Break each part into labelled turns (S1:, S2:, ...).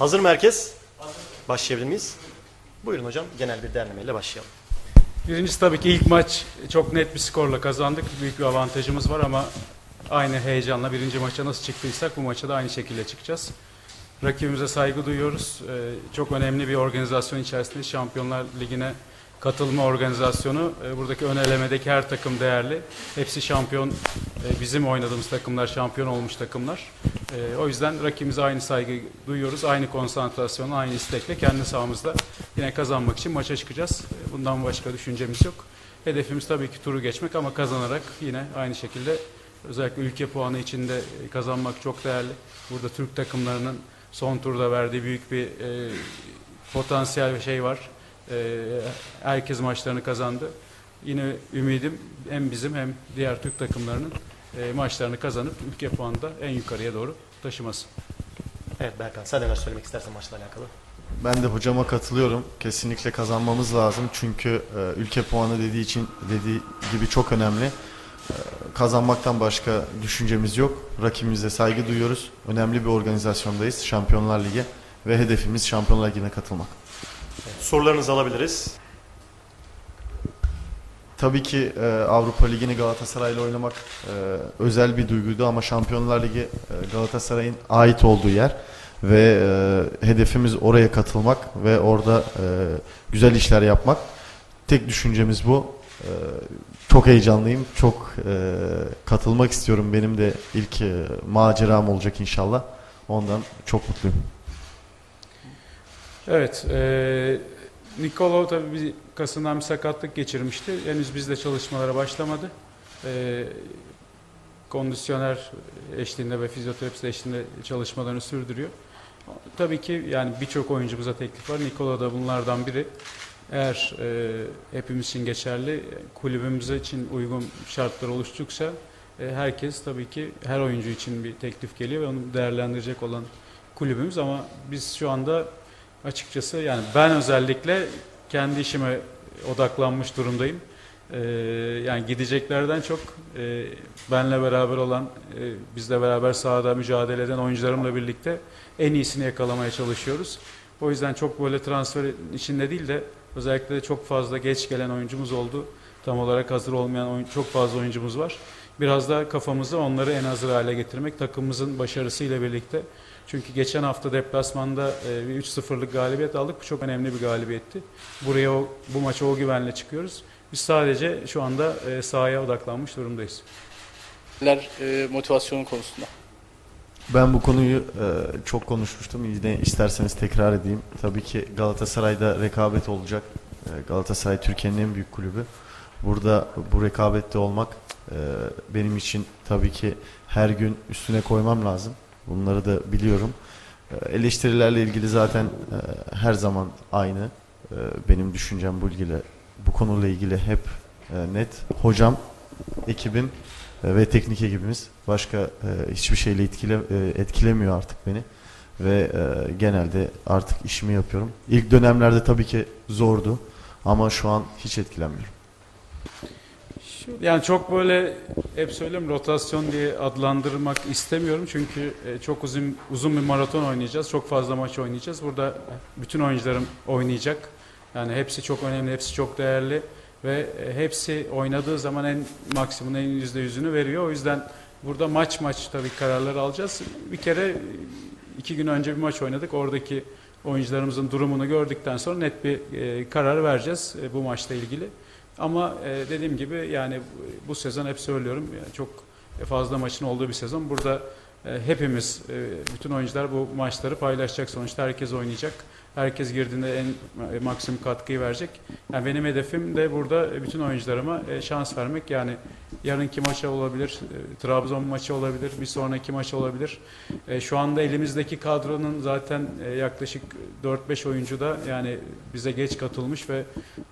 S1: Hazır mı herkes? Başlayabilir miyiz? Buyurun hocam genel bir derlemeyle başlayalım.
S2: Birincisi tabii ki ilk maç çok net bir skorla kazandık. Büyük bir avantajımız var ama aynı heyecanla birinci maça nasıl çıktıysak bu maça da aynı şekilde çıkacağız. Rakibimize saygı duyuyoruz. Ee, çok önemli bir organizasyon içerisinde Şampiyonlar Ligi'ne katılma organizasyonu. Ee, buradaki ön elemedeki her takım değerli. Hepsi şampiyon. Ee, bizim oynadığımız takımlar şampiyon olmuş takımlar. Ee, o yüzden rakibimize aynı saygı duyuyoruz. Aynı konsantrasyonla, aynı istekle kendi sahamızda yine kazanmak için maça çıkacağız. Ee, Bundan başka düşüncemiz yok. Hedefimiz tabii ki turu geçmek ama kazanarak yine aynı şekilde özellikle ülke puanı içinde kazanmak çok değerli. Burada Türk takımlarının son turda verdiği büyük bir e, potansiyel bir şey var. E, herkes maçlarını kazandı. Yine ümidim hem bizim hem diğer Türk takımlarının e, maçlarını kazanıp ülke puanında en yukarıya doğru taşıması.
S1: Evet Berkan sen neler söylemek istersen maçla alakalı.
S3: Ben de hocama katılıyorum. Kesinlikle kazanmamız lazım. Çünkü e, ülke puanı dediği için dediği gibi çok önemli. E, kazanmaktan başka düşüncemiz yok. Rakibimize saygı duyuyoruz. Önemli bir organizasyondayız. Şampiyonlar Ligi ve hedefimiz Şampiyonlar Ligi'ne katılmak.
S1: Evet, sorularınızı alabiliriz.
S3: Tabii ki e, Avrupa Ligi'ni Galatasaray'la oynamak e, özel bir duyguydu ama Şampiyonlar Ligi e, Galatasaray'ın ait olduğu yer ve e, hedefimiz oraya katılmak ve orada e, güzel işler yapmak. Tek düşüncemiz bu. E, çok heyecanlıyım, çok e, katılmak istiyorum. Benim de ilk e, maceram olacak inşallah. Ondan çok mutluyum.
S2: Evet, e, Nikolov tabii bir kasından bir sakatlık geçirmişti. Henüz bizle çalışmalara başlamadı. E, kondisyoner eşliğinde ve fizyoterapist eşliğinde çalışmalarını sürdürüyor. Tabii ki yani birçok oyuncumuza teklif var. Nikola da bunlardan biri. Eğer e, hepimiz için geçerli, kulübümüze için uygun şartlar oluştukça e, herkes tabii ki her oyuncu için bir teklif geliyor ve onu değerlendirecek olan kulübümüz ama biz şu anda açıkçası yani ben özellikle kendi işime odaklanmış durumdayım. Ee, yani gideceklerden çok e, benle beraber olan, e, bizle beraber sahada mücadele eden oyuncularımla birlikte en iyisini yakalamaya çalışıyoruz. O yüzden çok böyle transfer içinde değil de özellikle de çok fazla geç gelen oyuncumuz oldu. Tam olarak hazır olmayan oyun, çok fazla oyuncumuz var. Biraz da kafamızda onları en hazır hale getirmek takımımızın başarısıyla birlikte. Çünkü geçen hafta deplasmanda e, bir 3-0'lık galibiyet aldık. Bu çok önemli bir galibiyetti. Buraya o, bu maça o güvenle çıkıyoruz. Biz sadece şu anda e, sahaya odaklanmış durumdayız.
S4: Ler e, motivasyonu konusunda.
S3: Ben bu konuyu çok konuşmuştum. Yine isterseniz tekrar edeyim. Tabii ki Galatasaray'da rekabet olacak. Galatasaray Türkiye'nin en büyük kulübü. Burada bu rekabette olmak benim için tabii ki her gün üstüne koymam lazım. Bunları da biliyorum. E, eleştirilerle ilgili zaten e, her zaman aynı. E, benim düşüncem bu ilgili bu konuyla ilgili hep e, net. Hocam, ekibim e, ve teknik ekibimiz başka hiçbir şeyle etkile, etkilemiyor artık beni ve genelde artık işimi yapıyorum. İlk dönemlerde tabii ki zordu ama şu an hiç etkilenmiyorum.
S2: Şu- Yani çok böyle hep söylüyorum rotasyon diye adlandırmak istemiyorum çünkü e, çok uzun uzun bir maraton oynayacağız. Çok fazla maç oynayacağız. Burada bütün oyuncularım oynayacak. Yani hepsi çok önemli, hepsi çok değerli ve e, hepsi oynadığı zaman en maksimum en yüzde yüzünü veriyor. O yüzden burada maç maç tabii kararlar alacağız. Bir kere e, iki gün önce bir maç oynadık. Oradaki oyuncularımızın durumunu gördükten sonra net bir karar vereceğiz bu maçla ilgili. Ama e, dediğim gibi yani bu- sezon hep söylüyorum yani çok fazla maçın olduğu bir sezon. Burada hepimiz e, bütün oyuncular bu maçları paylaşacak sonuçta herkes oynayacak. Herkes girdiğinde en e, maksimum katkıyı verecek. Yani benim hedefim de burada e, bütün oyuncularıma e, şans vermek. Yani yarınki maça olabilir, e, Trabzon maçı olabilir, bir sonraki maç olabilir. E, şu anda elimizdeki kadronun zaten e, yaklaşık 4-5 oyuncu da yani bize geç katılmış ve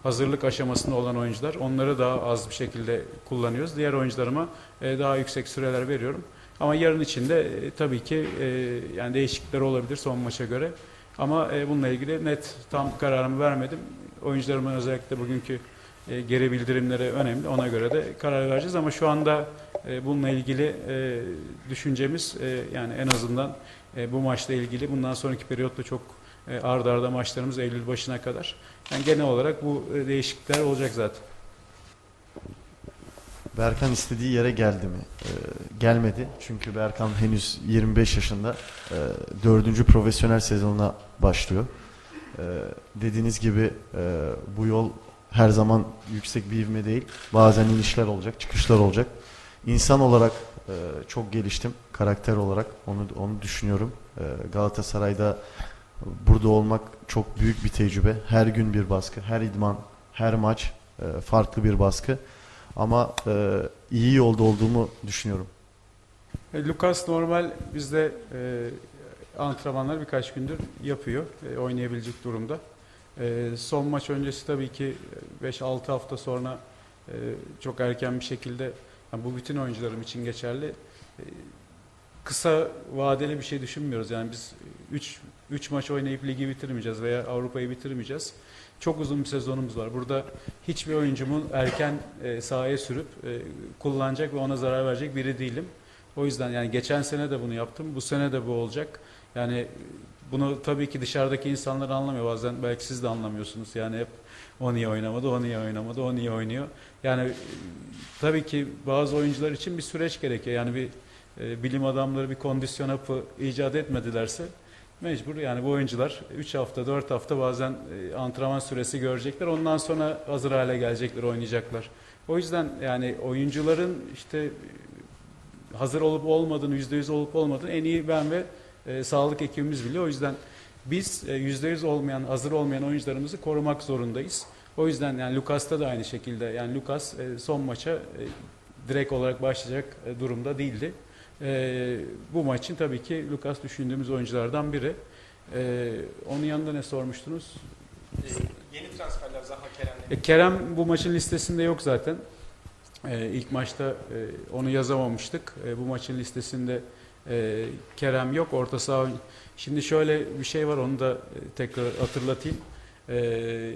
S2: hazırlık aşamasında olan oyuncular. Onları daha az bir şekilde kullanıyoruz. Diğer oyuncularıma e, daha yüksek süreler veriyorum. Ama yarın içinde e, tabii ki e, yani değişiklikler olabilir son maça göre. Ama e, bununla ilgili net tam kararımı vermedim. Oyuncularımın özellikle bugünkü e, geri bildirimleri önemli. Ona göre de karar vereceğiz. Ama şu anda e, bununla ilgili e, düşüncemiz e, yani en azından e, bu maçla ilgili. Bundan sonraki periyotta çok e, arda arda maçlarımız Eylül başına kadar. Yani genel olarak bu e, değişiklikler olacak zaten.
S3: Berkan istediği yere geldi mi? Ee, gelmedi. Çünkü Berkan henüz 25 yaşında. Ee, dördüncü profesyonel sezonuna başlıyor. Ee, dediğiniz gibi e, bu yol her zaman yüksek bir ivme değil. Bazen inişler olacak, çıkışlar olacak. İnsan olarak e, çok geliştim. Karakter olarak onu onu düşünüyorum. Ee, Galatasaray'da burada olmak çok büyük bir tecrübe. Her gün bir baskı, her idman, her maç e, farklı bir baskı. Ama e, iyi yolda olduğumu düşünüyorum.
S2: E, Lucas normal bizde e, antrenmanlar birkaç gündür yapıyor. E, oynayabilecek durumda. E, son maç öncesi tabii ki 5-6 hafta sonra e, çok erken bir şekilde yani bu bütün oyuncularım için geçerli. E, kısa vadeli bir şey düşünmüyoruz. Yani biz 3 3 maç oynayıp ligi bitirmeyeceğiz veya Avrupa'yı bitirmeyeceğiz. Çok uzun bir sezonumuz var. Burada hiçbir oyuncumun erken e, sahaya sürüp e, kullanacak ve ona zarar verecek biri değilim. O yüzden yani geçen sene de bunu yaptım. Bu sene de bu olacak. Yani bunu tabii ki dışarıdaki insanlar anlamıyor. Bazen belki siz de anlamıyorsunuz. Yani hep o niye oynamadı, o niye oynamadı, o niye oynuyor. Yani e, tabii ki bazı oyuncular için bir süreç gerekiyor. Yani bir e, bilim adamları bir kondisyon hapı icat etmedilerse mecbur yani bu oyuncular 3 hafta 4 hafta bazen e, antrenman süresi görecekler. Ondan sonra hazır hale gelecekler, oynayacaklar. O yüzden yani oyuncuların işte e, hazır olup olmadığını, %100 olup olmadığını en iyi ben ve e, sağlık ekibimiz biliyor. O yüzden biz e, %100 olmayan, hazır olmayan oyuncularımızı korumak zorundayız. O yüzden yani Lucas'ta da aynı şekilde yani Lucas e, son maça e, direkt olarak başlayacak e, durumda değildi. E, bu maçın tabii ki Lucas düşündüğümüz oyunculardan biri. E, onun yanında ne sormuştunuz?
S1: Yeni transferler Zaha Kerem'le.
S2: E, Kerem bu maçın listesinde yok zaten. E, ilk maçta e, onu yazamamıştık. E, bu maçın listesinde e, Kerem yok. Orta saha Şimdi şöyle bir şey var onu da e, tekrar hatırlatayım. E,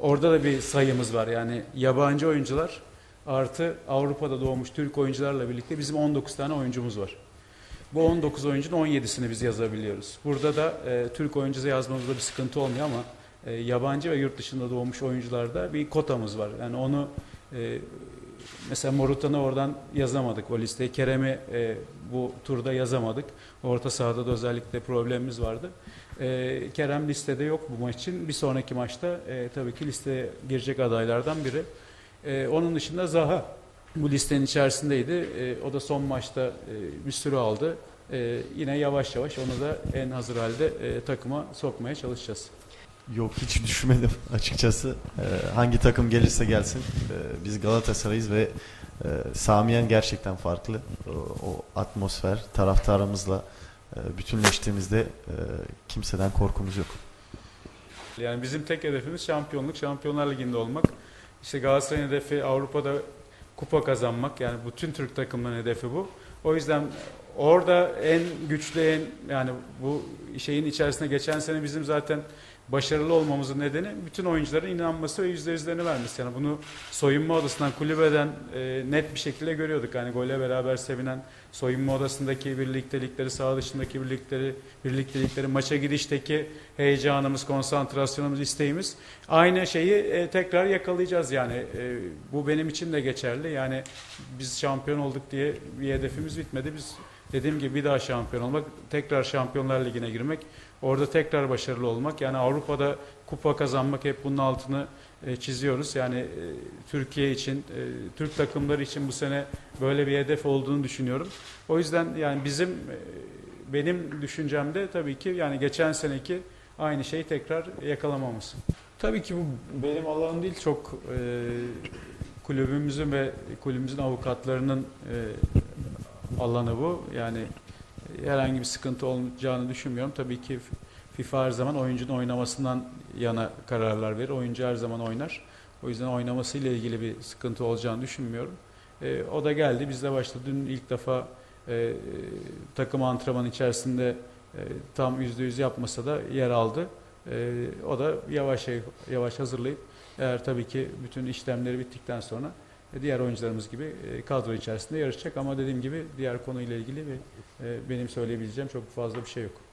S2: orada da bir sayımız var. Yani yabancı oyuncular artı Avrupa'da doğmuş Türk oyuncularla birlikte bizim 19 tane oyuncumuz var. Bu 19 oyuncunun 17'sini biz yazabiliyoruz. Burada da e, Türk oyuncu yazmamızda bir sıkıntı olmuyor ama e, yabancı ve yurt dışında doğmuş oyuncularda bir kotamız var. Yani onu e, mesela Morutan'ı oradan yazamadık o listeye. Kerem'i e, bu turda yazamadık. Orta sahada da özellikle problemimiz vardı. E, Kerem listede yok bu maç için. Bir sonraki maçta e, tabii ki listeye girecek adaylardan biri. E, onun dışında Zaha bu listenin içerisindeydi. E, o da son maçta e, bir sürü aldı. E, yine yavaş yavaş onu da en hazır halde e, takıma sokmaya çalışacağız.
S3: Yok hiç düşünmedim açıkçası. Ee, hangi takım gelirse gelsin. Ee, biz Galatasaray'ız ve e, Samiyen gerçekten farklı. O, o atmosfer taraftarımızla e, bütünleştiğimizde e, kimseden korkumuz yok.
S2: Yani bizim tek hedefimiz şampiyonluk, Şampiyonlar Ligi'nde olmak. İşte Galatasaray'ın hedefi Avrupa'da kupa kazanmak. Yani bütün Türk takımların hedefi bu. O yüzden orada en güçlü en yani bu şeyin içerisine geçen sene bizim zaten başarılı olmamızın nedeni bütün oyuncuların inanması ve yüzde yüzlerini vermesi. Yani bunu soyunma odasından, kulübeden e, net bir şekilde görüyorduk. Yani golle beraber sevinen soyunma odasındaki birliktelikleri, saha dışındaki birlikleri, birliktelikleri, maça gidişteki heyecanımız, konsantrasyonumuz, isteğimiz aynı şeyi e, tekrar yakalayacağız. Yani e, bu benim için de geçerli. Yani biz şampiyon olduk diye bir hedefimiz bitmedi. Biz dediğim gibi bir daha şampiyon olmak, tekrar Şampiyonlar Ligi'ne girmek, orada tekrar başarılı olmak. Yani Avrupa'da kupa kazanmak hep bunun altını e, çiziyoruz. Yani e, Türkiye için, e, Türk takımları için bu sene böyle bir hedef olduğunu düşünüyorum. O yüzden yani bizim benim düşüncemde tabii ki yani geçen seneki aynı şeyi tekrar yakalamamız. Tabii ki bu benim alanım değil çok e, kulübümüzün ve kulübümüzün avukatlarının e, alanı bu. Yani herhangi bir sıkıntı olacağını düşünmüyorum. Tabii ki FIFA her zaman oyuncunun oynamasından yana kararlar verir. Oyuncu her zaman oynar. O yüzden oynamasıyla ilgili bir sıkıntı olacağını düşünmüyorum. E, o da geldi. Biz de başladı. Dün ilk defa e, takım antrenmanı içerisinde e, tam yüzde yüz yapmasa da yer aldı. E, o da yavaş yavaş hazırlayıp eğer tabii ki bütün işlemleri bittikten sonra diğer oyuncularımız gibi e, kadro içerisinde yarışacak ama dediğim gibi diğer konuyla ilgili ve e, benim söyleyebileceğim çok fazla bir şey yok.